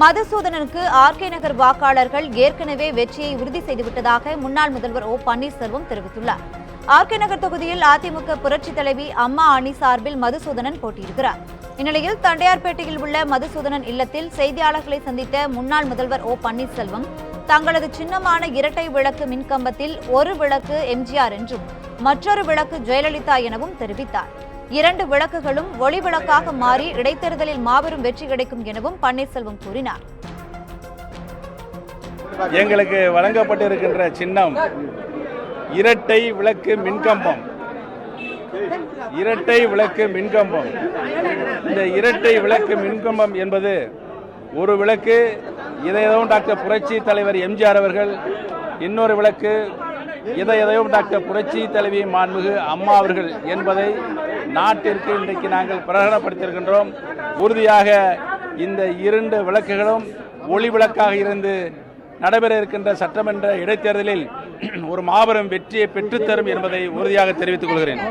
மதுசூதனனுக்கு RK நகர் வாக்காளர்கள் ஏற்கனவே வெற்றியை உறுதி செய்துவிட்டதாக முன்னாள் முதல்வர் ஓ பன்னீர்செல்வம் தெரிவித்துள்ளார். ஆர்கே நகர் தொகுதியில் அதிமுக புரட்சித் தலைவி அம்மா அணி சார்பில் மதுசூதனன் போட்டியிடுகிறார். இந்நிலையில் தண்டையார்பேட்டையில் உள்ள மதுசூதனன் இல்லத்தில் செய்தியாளர்களை சந்தித்த முன்னாள் முதல்வர் ஓ பன்னீர்செல்வம் தங்களது சின்னமான இரட்டை விளக்கு மின்கம்பத்தில் ஒரு விளக்கு எம்ஜிஆர் என்றும் மற்றொரு விளக்கு ஜெயலலிதா எனவும் தெரிவித்தார். இரண்டு விளக்குகளும் ஒளி விளக்காக மாறி இடைத்தேர்தலில் மாபெரும் வெற்றி கிடைக்கும் எனவும் பன்னீர்செல்வம் கூறினார். எங்களுக்கு வழங்கப்பட்டிருக்கின்ற சின்னம் இரட்டை விளக்கு மின்கம்பம். இரட்டை விளக்கு மின்கம்பம். இந்த இரட்டை விளக்கு மின்கம்பம் என்பது ஒரு விளக்கு இதை டாக்டர் புரட்சி தலைவர் எம்ஜிஆர் அவர்கள் இன்னொரு விளக்கு இதயம் டாக்டர் புரட்சி தலைவி மாண்புகு அம்மா அவர்கள் என்பதை நாட்டிற்கு இன்றைக்கு நாங்கள் பிரகடனப்படுத்தியிருக்கின்றோம். உறுதியாக இந்த இரண்டு விளக்குகளும் ஒளி விளக்காக இருந்து நடைபெற இருக்கின்ற சட்டமன்ற இடைத்தேர்தலில் ஒரு மாபெரும் வெற்றியை பெற்றுத்தரும் என்பதை உறுதியாக தெரிவித்துக் கொள்கிறேன்.